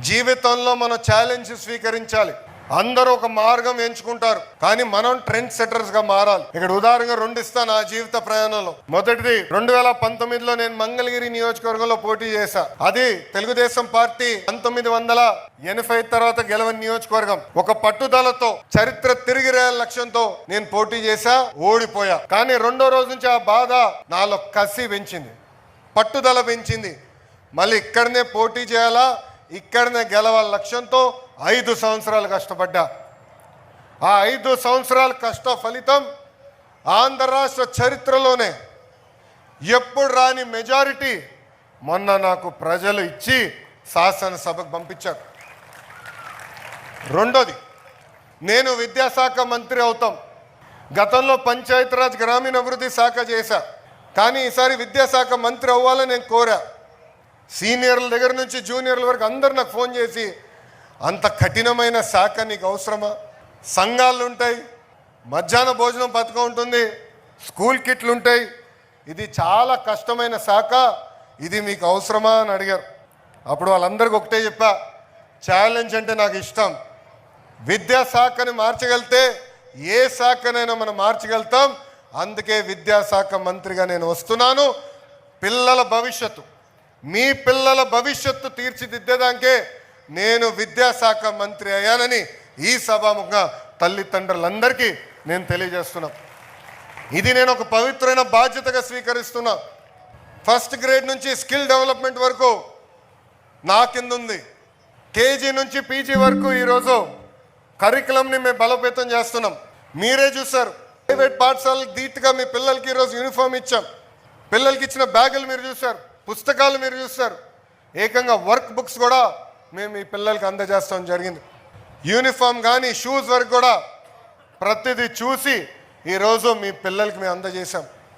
జీవితంలో మనం ఛాలెంజ్ స్వీకరించాలి. అందరూ ఒక మార్గం ఎంచుకుంటారు. కానీ మనం ట్రెండ్ సెటర్స్గా మారాలి. ఇక్కడ ఉదాహరణగా రెండు ఇస్తాను నా జీవిత ప్రయాణంలో. మొదటిది రెండు వేల పంతొమ్మిదిలో నేను మంగళగిరి నియోజకవర్గంలో పోటీ చేశా. అది తెలుగుదేశం పార్టీ పంతొమ్మిది వందల ఎనభై తర్వాత గెలవని నియోజకవర్గం. ఒక పట్టుదలతో చరిత్ర తిరిగి రేయాల లక్ష్యంతో నేను పోటీ చేశా ఓడిపోయా. కానీ రెండో రోజు నుంచి ఆ బాధ నాలో కసి పెంచింది. పట్టుదల పెంచింది. మళ్ళీ ఇక్కడనే పోటీ చేయాలా? ఇక్కడనే గెలవాల లక్ష్యంతో ఐదు సంవత్సరాలు కష్టపడ్డా. ఆ ఐదు సంవత్సరాల కష్ట ఫలితం ఆంధ్ర రాష్ట్ర చరిత్రలోనే ఎప్పుడు రాని మెజారిటీ మొన్న నాకు ప్రజలు ఇచ్చి శాసనసభకు పంపించారు. రెండోది నేను విద్యాశాఖ మంత్రి అవుతాం. గతంలో పంచాయతీరాజ్ గ్రామీణాభివృద్ధి శాఖ చేశా. కానీ ఈసారి విద్యాశాఖ మంత్రి అవ్వాలని నేను కోరా. సీనియర్ల దగ్గర నుంచి జూనియర్ల వరకు అందరు నాకు ఫోన్ చేసి అంత కఠినమైన శాఖ నీకు అవసరమా? సంఘాలు ఉంటాయి మధ్యాహ్న భోజనం పథకం ఉంటుంది స్కూల్ కిట్లు ఉంటాయి. ఇది చాలా కష్టమైన శాఖ ఇది మీకు అవసరమా? అని అడిగారు. అప్పుడు వాళ్ళందరికీ ఒకటే చెప్పా ఛాలెంజ్ అంటే నాకు ఇష్టం. విద్యాశాఖని మార్చగలితే ఏ శాఖనైనా మనం మార్చగలుగుతాం. అందుకే విద్యాశాఖ మంత్రిగా నేను వస్తున్నాను. పిల్లల భవిష్యత్తు. మీ పిల్లల భవిష్యత్తు తీర్చిదిద్దేదానికే నేను విద్యాశాఖ మంత్రి అయ్యానని ఈ సభాముఖంగా తల్లిదండ్రులందరికీ నేను తెలియజేస్తున్నా. ఇది నేను ఒక పవిత్రమైన బాధ్యతగా స్వీకరిస్తున్నా. ఫస్ట్ గ్రేడ్ నుంచి స్కిల్ డెవలప్మెంట్ వరకు నా కింద ఉంది కేజీ నుంచి పీజీ వరకు ఈరోజు కరికులంని మేము బలోపేతం చేస్తున్నాం. మీరే చూసారు ప్రైవేట్ పాఠశాలకు ధీటుగా మీ పిల్లలకి ఈరోజు యూనిఫామ్ ఇచ్చాం. పిల్లలకి ఇచ్చిన బ్యాగులు మీరు చూసారు పుస్తకాలు మీరు చూస్తారు. ఏకంగా వర్క్ బుక్స్ కూడా మేము ఈ పిల్లలకి అందజేస్తాం జరిగింది. యూనిఫామ్ కానీ షూస్ వరకు కూడా ప్రతిదీ చూసి ఈరోజు మీ పిల్లలకి మేము అందజేశాం.